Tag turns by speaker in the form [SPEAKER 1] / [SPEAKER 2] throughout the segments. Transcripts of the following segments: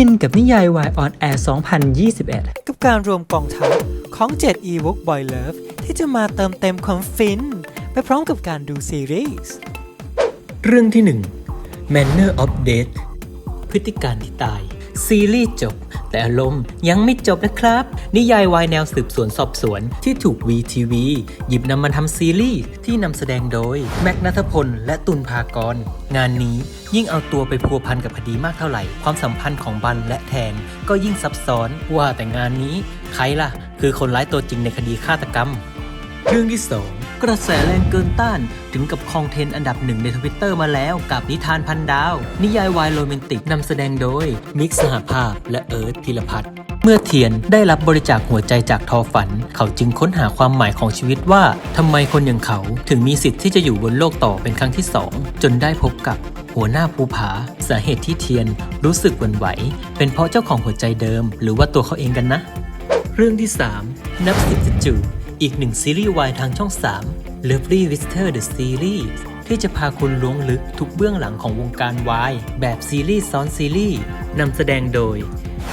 [SPEAKER 1] ฟินกับนิยายวายออนแอร์ 2021 กับการรวมกองทัพของ 7 e-book Boy Love ที่จะมาเติมเต็มความฟิน ไปพร้อมกับการดูซีรีส์เรื่องที่ 1 Manner of Death พฤติการที่ตาย ซีรีส์จบ แต่อารมณ์ยังไม่จบนะครับ นิยายวายแนวสืบสวนสอบสวนที่ถูก VTV หยิบนำมาทำซีรีส์ที่นำแสดงโดย แม็กนัทพล และตุลภากร งานนี้ยิ่งเอาตัวไปพัวพันกับคดีมากเท่าไหร่ ความสัมพันธ์ของบันและแทน ก็ยิ่งซับซ้อนว่าแต่งานนี้ ใครล่ะ คือคนร้ายตัวจริงในคดีฆาตกรรม เรื่องที่ 2 กระแสแรงเกินต้านถึงกับคองเทนด์อันดับหนึ่งในทวิตเตอร์มาแล้วกับนิทานพันดาว นิยายวายโรแมนติกนำแสดงโดย มิกซ์สหภาพ และเอิร์ธธีรพัฒน์เมื่อเทียนได้รับบริจาคหัวใจจากทอฝัน เขาจึงค้นหาความหมายของชีวิตว่าทำไมคนอย่างเขาถึงมีสิทธิ์ที่จะอยู่บนโลกต่อเป็นครั้งที่สองจนได้พบกับหัวหน้าภูผา สาเหตุที่เทียนรู้สึกหวั่นไหว เป็นเพราะเจ้าของหัวใจเดิม หรือว่าตัวเขาเองกันนะ เรื่องที่ 3 นับสิบจะจูบ อีกหนึ่งซีรีส์วายทางช่อง 3 Lovely Visitor the Series ที่จะพาคุณล้วงลึกทุกเบื้องหลังของวงการวายแบบซีรีส์ซ้อนซีรีส์นำแสดงโดย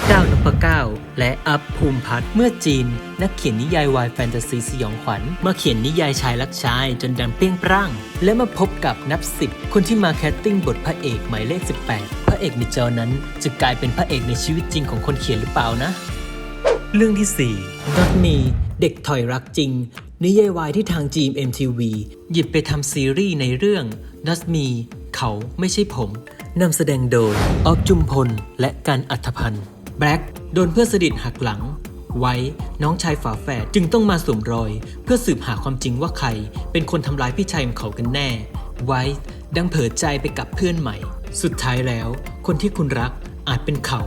[SPEAKER 1] ก้าวนพเก้าและอัพภูมิพัฒน์เมื่อจีน นักเขียนนิยายวายแฟนตาซีสยองขวัญมาเขียนนิยายชายรักชายจนดังเปรี้ยงปร้าง และมาพบกับนับสิบคนที่มาแคสติ้งบทพระเอกหมายเลข 18 พระเอกในจอนั้นจะกลายเป็นพระเอกในชีวิตจริงของคนเขียนหรือเปล่านะ เรื่องที่4 Not Me เด็กถอยรักจริง นิยายวายที่ทาง GMMTV หยิบไปทำซีรีส์ในเรื่อง Not Me เขาไม่ใช่ผมนำแสดงโดยออฟจุมพล และการอัธพันธ์แบล็กโดนเพื่อนสนิทหักหลัง ไว้ น้องชายฝาแฝดจึงต้องมาสวมรอย เพื่อสืบหาความจริงว่าใคร เป็นคนทำร้ายพี่ชายของเขากันแน่ ไว้ ดังเผลอใจไปกับเพื่อนใหม่ สุดท้ายแล้ว คนที่คุณรักอาจเป็นเขา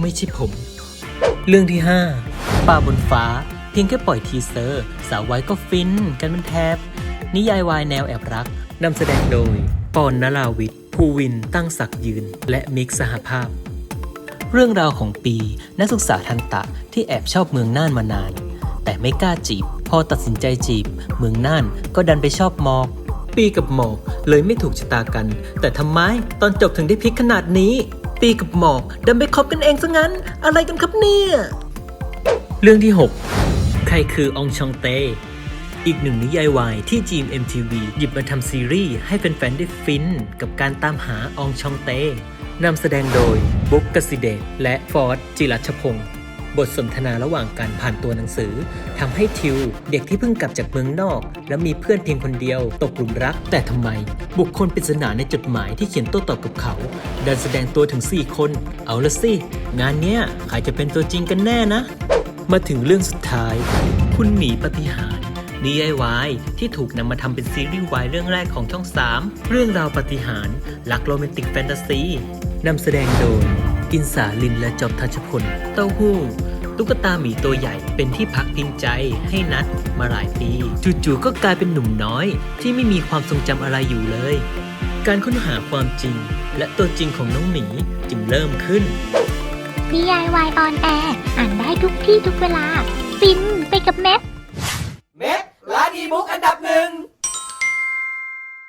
[SPEAKER 1] ไม่ใช่ผม เรื่องที่ 5ป่าบนฟ้า เพียงแค่ปล่อยทีเซอร์ สาวไว้ก็ฟินกันเป็นแทบ นิยายวายแนวแอบรักนำแสดงโดย ปอนนราวิทย์ภูวินตั้งศักยืน และมิกสหภาพ เรื่องราวของปีนักศึกษาทันตะที่แอบชอบเมืองน่านมานาน แต่ไม่กล้าจีบ พอตัดสินใจจีบ เมืองน่านก็ดันไปชอบหมอกปีกับหมอกเลยไม่ถูกชะตากัน แต่ทำไมตอนจบถึงได้พลิกขนาดนี้ ปีกับหมอกดันไปคบกันเองซะงั้น อะไรกันครับเนี่ย เรื่องที่ 6 ครคือองชองเต อีกหนึ่งนิยายวายที่ GMMTV หยิบมาทำซีรีส์ให้แฟนๆได้ฟิน กับการตามหาองชองเตนำแสดงโดยบุ๊กกสิเดชและฟอร์ดจิรัชพงศ์บทสนทนาระหว่างการผ่านตัวหนังสือทำให้ทิว เด็กที่เพิ่งกลับจากเมืองนอก และมีเพื่อนเพียงคนเดียว ตกหลุมรัก แต่ทำไม บุคคลปริศนาในจดหมายที่เขียนโต้ตอบกับเขา ดันแสดงตัวถึง 4 คน เอาละสิ งานเนี้ยใครจะเป็นตัวจริงกันแน่นะ มาถึงเรื่องสุดท้าย คุณหนีปฏิหารย์นิยายวที่ถูกนำมาทำเป็นซีรีส์วายเรื่องแรกของช่อง 3 เรื่องราวปฏิหารย์รักโรแมนติกแฟนตาซีนำแสดงโดยอินสาลินและจอบทัชพล เต้าหู้ ตุ๊กตาหมีตัวใหญ่เป็นที่พักพิงใจให้นัดมาหลายปี จู่ๆก็กลายเป็นหนุ่มน้อย ที่ไม่มีความทรงจำอะไรอยู่เลย การค้นหาความจริงและตัวจริงของน้องหมีจึงเริ่มขึ้น
[SPEAKER 2] D.I.Y. on air อ่านได้ทุกที่ทุกเวลา ฟินไปกับเม็ด
[SPEAKER 3] เม็ดร้านอีบุ๊กอันดับหนึ่ง